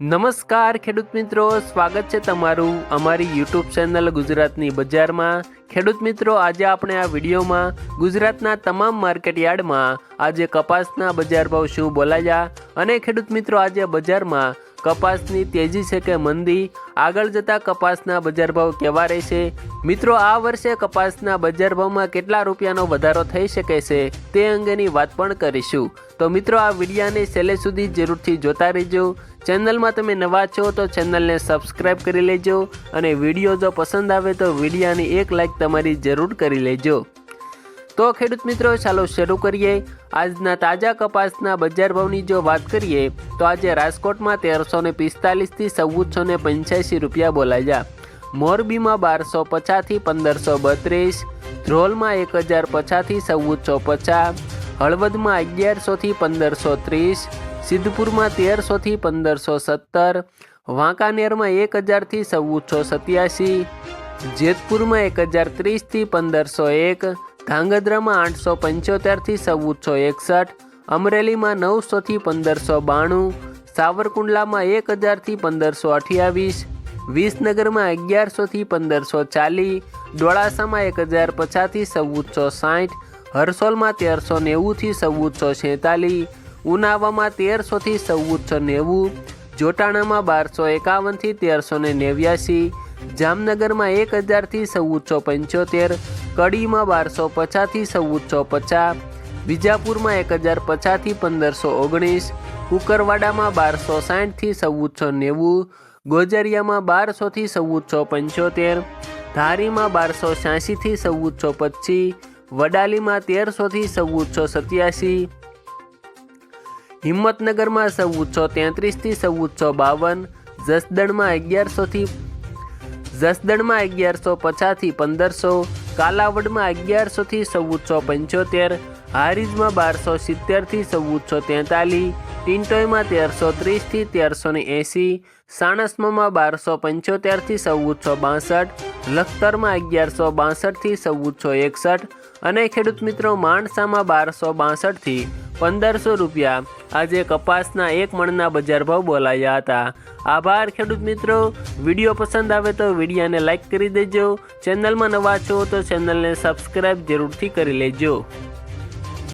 નમસ્કાર ખેડૂત મિત્રો, સ્વાગત છે તમારું અમારી યુટ્યુબ ચેનલ ગુજરાતની બજારમાં. ખેડૂત મિત્રો, આજે આપણે આ વિડીયોમાં ગુજરાતના તમામ માર્કેટ યાર્ડમાં આજે કપાસના બજાર ભાવ શું બોલાયા અને ખેડૂત મિત્રો, આજે બજારમાં કપાસની તેજી છે કે મંદી? આગળ જતા કપાસના બજાર ભાવ કેવા રહેશે? મિત્રો, આ વર્ષે કપાસના બજાર ભાવમાં કેટલા રૂપિયાનો વધારો થઈ શકે છે તે અંગેની વાત પણ કરીશું. તો મિત્રો, આ વિડીયાને છેલ્લે સુધી જરૂરથી જોતા રહેજો. ચેનલમાં તમે નવા છો તો ચેનલને સબસ્ક્રાઈબ કરી લેજો અને વીડિયો જો પસંદ આવે તો વિડીયાની એક લાઈક તમારી જરૂર કરી લેજો. તો ખેડૂત મિત્રો, ચાલો શરૂ કરીએ. આજના તાજા કપાસના બજાર ભાવની જો વાત કરીએ, તો આજે રાજકોટમાં તેરસો ને પિસ્તાલીસથી ચૌદસો ને પંચ્યાસી રૂપિયા બોલાયા. મોરબીમાં બારસો પચાસથી પંદરસો બત્રીસ, ધ્રોલમાં એક હજાર પચાસથી ચૌદસો પચાસ, હળવદમાં અગિયારસોથી પંદરસો ત્રીસ, સિદ્ધપુરમાં તેરસોથી પંદરસો સત્તર, વાંકાનેરમાં એક હજારથી ચૌદસો સત્યાસી, જેતપુરમાં એક હજાર ત્રીસથી પંદરસો એક ધાંગધ્રામાં આઠસો પંચોતેરથી ચૌદસો એકસઠ, અમરેલીમાં નવસોથી પંદરસો બાણું, સાવરકુંડલામાં એક હજારથી પંદરસો અઠ્યાવીસ, વિસનગરમાં અગિયારસોથી પંદરસો ચાલીસ, ડોળાસામાં એક હજાર પચાસથી ચૌદસો સાઠ, હરસોલમાં તેરસો નેવુંથી ચૌદસો છેતાલીસ, ઉનાવામાં તેરસોથી ચૌદસો નેવું, જોટાણામાં બારસો એકાવનથી તેરસો ને નેવ્યાસી જામનગરમાં એક હજારથી ચૌદસો પંચોતેર, કડીમાં બારસો પચાસથી ચૌદસો પચાસ, વિજાપુરમાં એક હજાર પચાસથી પંદરસો ઓગણીસ, કુકરવાડામાં બારસો સાઠથી ચૌદસો નેવું, ગોજરિયામાં બારસોથી ચૌદસો પંચોતેર, ધારીમાં બારસો છ્યાસીથી ચૌદસો પચીસ, વડાલીમાં તેરસોથી ચૌદસો સત્યાસી, હિંમતનગરમાં ચૌદસો તેત્રીસથી ચૌદસો બાવન, જસદણમાં અગિયારસોથી જસદણમાં અગિયારસો પચાસથી પંદરસો, કાલાવડમાં અગિયારસોથી ચૌદસો પંચોતેર, હારીજમાં બારસો સિત્તેરથી ચૌદસો તેતાલીસ ટિન્ટોયમાં તેરસો ત્રીસથી તેરસો ને એંસી સાણસમામાં બારસો પંચોતેરથી ચૌદસો બાસઠ, લખતરમાં અગિયારસો બાસઠથી ચૌદસો એકસઠ અને ખેડૂત મિત્રો માણસામાં બારસો બાસઠથી પંદરસો રૂપિયા. આજે કપાસના એક મણના બજાર ભાવ બોલાયા હતા. આભાર, ખેડૂત મિત્રો. વીડિયો પસંદ આવે તો વિડીયાને લાઇક કરી દેજો. ચેનલમાં નવા છો તો ચેનલને સબસ્ક્રાઈબ જરૂરથી કરી લેજો.